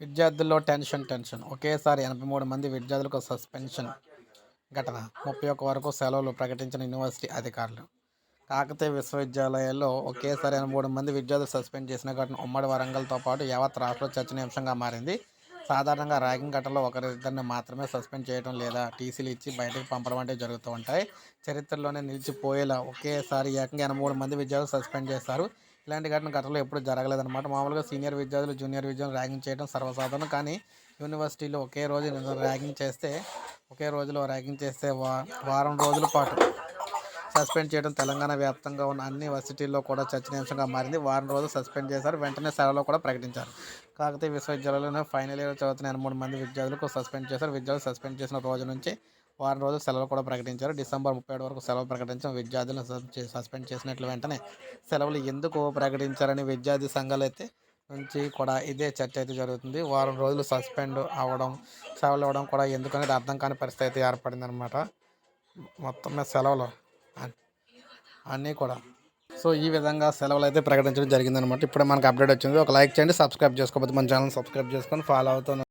విద్యార్థుల్లో tension tension. ఒకేసారి ఎనభై మూడు మంది విద్యార్థులకు సస్పెన్షన్ ఘటన. ముప్పై ఒక్క వరకు సెలవులు ప్రకటించిన యూనివర్సిటీ అధికారులు. కాకతీయ విశ్వవిద్యాలయాల్లో ఒకేసారి ఎనభై మూడు మంది విద్యార్థులు సస్పెండ్ చేసిన ఘటన ఉమ్మడి వరంగల్తో పాటు యావత్ రాష్ట్రంలో చర్చనీయాంశంగా మారింది. సాధారణంగా ర్యాగింగ్ ఘటనలో ఒకరిద్దరిని మాత్రమే సస్పెండ్ చేయడం లేదా టీసీలు ఇచ్చి బయటకు పంపడం అంటే జరుగుతూ ఉంటాయి. చరిత్రలోనే నిలిచిపోయేలా ఒకేసారి ఏకంగా ఎనభై మూడు మంది విద్యార్థులు సస్పెండ్ చేస్తారు. ఇలాంటి ఘటన గతంలో ఎప్పుడు జరగలేదన్నమాట. మామూలుగా సీనియర్ విద్యార్థులు జూనియర్ విద్యార్థులు ర్యాగింగ్ చేయడం సర్వసాధారణం. కానీ యూనివర్సిటీలో ఒకే రోజు ర్యాగింగ్ చేస్తే ఒకే రోజులో ర్యాగింగ్ చేస్తే వా వారం రోజుల పాటు సస్పెండ్ చేయడం తెలంగాణ వ్యాప్తంగా ఉన్న అన్ని వర్సిటీల్లో కూడా చర్చనీయాంశంగా మారింది. వారం రోజులు సస్పెండ్ చేశారు. వెంటనే సెలవులో కూడా ప్రకటించారు. కాకతీయ విశ్వవిద్యాలయంలో ఫైనల్ ఇయర్ చదువుతున్న మూడు మంది విద్యార్థులకు సస్పెండ్ చేశారు. విద్యార్థులు సస్పెండ్ చేసిన రోజు నుంచి వారం రోజులు సెలవులు కూడా ప్రకటించారు. డిసెంబర్ ముప్పై ఏడు వరకు సెలవు ప్రకటించిన విద్యార్థులను సస్పెండ్ చేసినట్లు వెంటనే సెలవులు ఎందుకు ప్రకటించారని విద్యార్థి సంఘాలు అయితే నుంచి కూడా ఇదే చర్చ అయితే జరుగుతుంది. వారం రోజులు సస్పెండ్ అవ్వడం సెలవులు ఇవ్వడం కూడా ఎందుకనేది అర్థం కాని పరిస్థితి అయితే ఏర్పడింది అనమాట మొత్తం మీద సెలవులు అన్నీ కూడా. సో ఈ విధంగా సెలవులు అయితే ప్రకటించడం జరిగిందనమాట ఇప్పుడే మనకు అప్డేట్ వచ్చింది. ఒక లైక్ చేయండి సబ్స్క్రైబ్ చేసుకోకపోతే మన ఛానల్ సబ్స్క్రైబ్ చేసుకొని ఫాలో అవుతాను